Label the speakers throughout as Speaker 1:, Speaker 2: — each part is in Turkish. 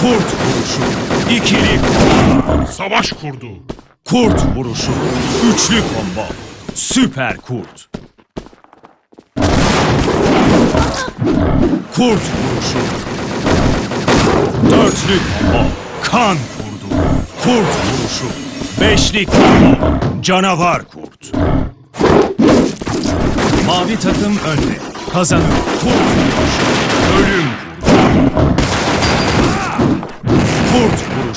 Speaker 1: Kurt vuruşu. İkili combo. Savaş kurdu. Kurt vuruşu. Üçlü combo. Süper kurt. Kurt vuruşu. Dörtlü combo. Kan kurdu. Kurt vuruşu. Beşli combo. Canavar kurt. Mavi takım önde. Kazanıyor. Kurt vuruşu. Ölüm kurdu.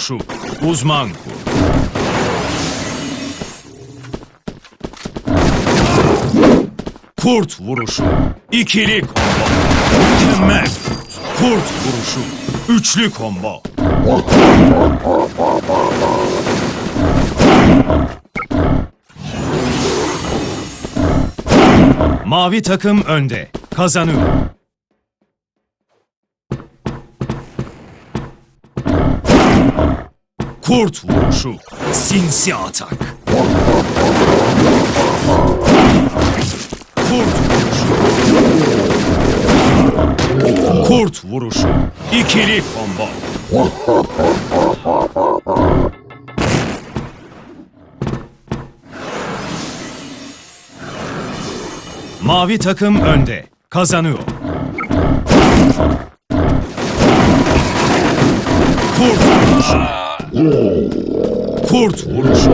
Speaker 1: Vuruşu. Uzman kurt. Kurt vuruşu. İkili combo. Mükemmel kurt. Vuruşu. Üçlü combo. Mavi takım önde. Kazanıyor. Kurt vuruşu. Sinsi atak. Kurt vuruşu. Kurt vuruşu. İkili combo. Mavi takım önde. Kazanıyor. Kurt vuruşu. Kurt vuruşu.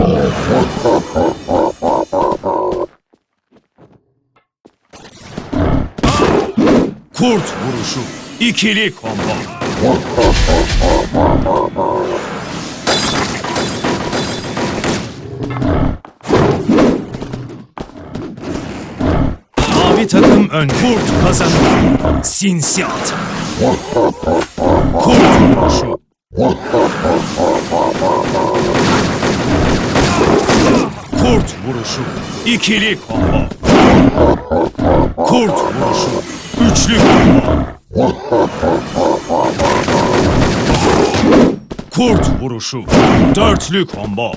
Speaker 1: Kurt vuruşu. İkili combo. Mavi takım ön. Kurt kazanıyor. Sinsi atak. Kurt vuruşu. Vuruşu. İkili combo. Kurt vuruşu. Üçlü combo. Kurt vuruşu. Dörtlü combo.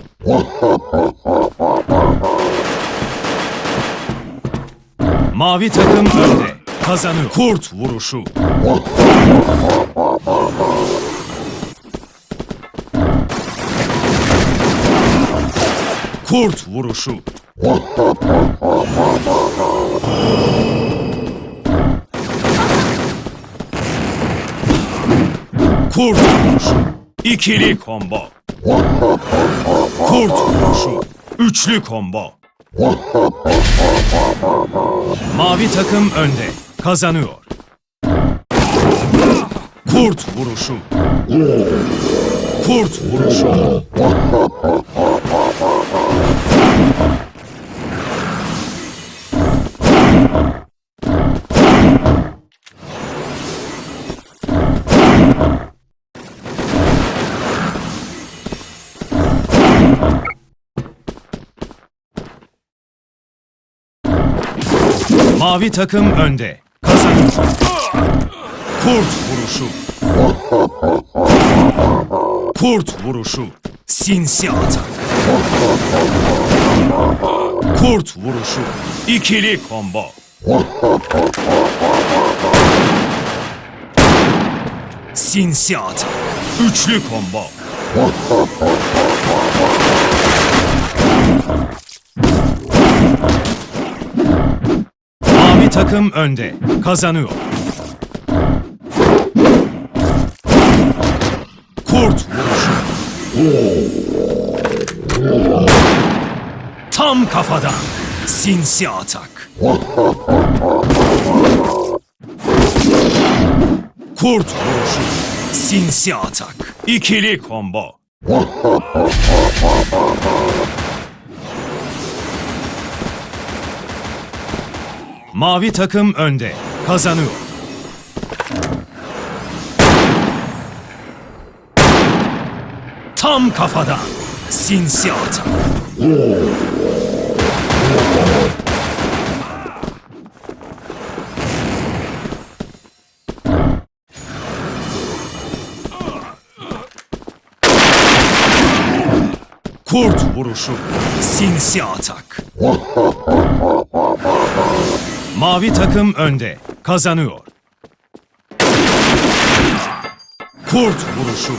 Speaker 1: Mavi takım önde. Kazanıyor. Kurt vuruşu. Kurt vuruşu. Kurt vuruşu. İkili combo. Kurt vuruşu. Üçlü combo. Mavi takım önde. Kazanıyor. Kurt vuruşu. Kurt vuruşu. Mavi takım önde. Kazanıyor. Kurt vuruşu. Kurt vuruşu. Sinsi atak. Kurt vuruşu. İkili combo. Sinsi atak. Üçlü combo. Mavi takım önde. Kazanıyor. Kurt vuruşu. Tam kafadan. Sinsi atak. Kurt vuruşu. Sinsi atak. İkili combo. Mavi takım önde. Kazanıyor. Tam kafadan. Sinsi atak. Kurt vuruşu. Sinsi atak. Mavi takım önde. Kazanıyor. Kurt vuruşu.